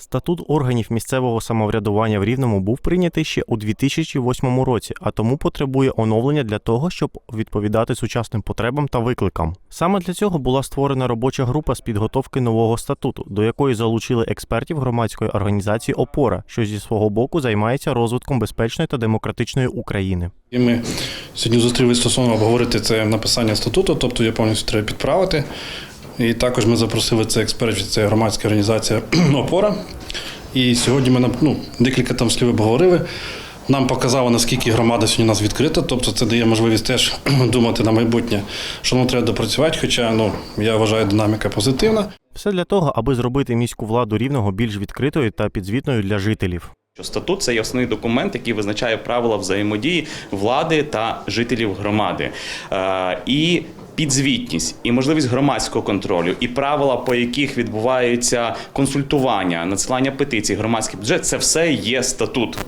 Статут органів місцевого самоврядування в Рівному був прийнятий ще у 2008 році, а тому потребує оновлення для того, щоб відповідати сучасним потребам та викликам. Саме для цього була створена робоча група з підготовки нового статуту, до якої залучили експертів громадської організації Опора, що зі свого боку займається розвитком безпечної та демократичної України. І ми сьогодні зустрілися стосовно обговорити це написання статуту, тобто його повністю треба підправити. І також ми запросили це експертів, це громадська організація Опора. І сьогодні ми ну, декілька там слів обговорили. Нам показало, наскільки громада сьогодні у нас відкрита, тобто це дає можливість теж думати на майбутнє, що нам треба допрацювати, хоча ну, я вважаю, динаміка позитивна. Все для того, аби зробити міську владу рівного більш відкритою та підзвітною для жителів. Статут це є основний документ, який визначає правила взаємодії влади та жителів громади. Е, І підзвітність, і можливість громадського контролю, і правила, по яких відбувається консультування, надсилання петицій, громадський бюджет це все є статут.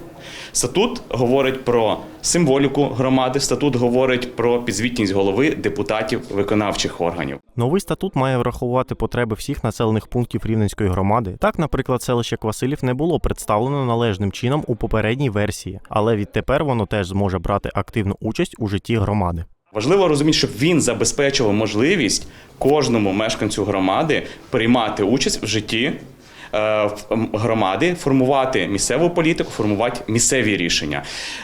Статут говорить про символіку громади, статут говорить про підзвітність голови, депутатів, виконавчих органів. Новий статут має врахувати потреби всіх населених пунктів Рівненської громади. Так, наприклад, селище Квасилів не було представлено належним чином у попередній версії, але відтепер воно теж зможе брати активну участь у житті громади. Важливо розуміти, щоб він забезпечував можливість кожному мешканцю громади приймати участь в житті громади, формувати місцеву політику, формувати місцеві рішення.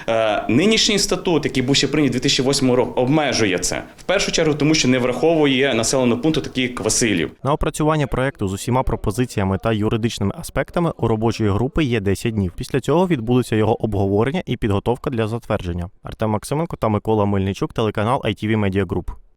Е, Нинішній статут, який був ще прийнятий 2008 року, обмежує це в першу чергу, тому що не враховує населеного пункту, такий як Василів. На опрацювання проекту з усіма пропозиціями та юридичними аспектами у робочої групи є 10 днів. Після цього відбудеться його обговорення і підготовка для затвердження. Артем Максименко та Микола Мельничук, телеканал ITV Media Group.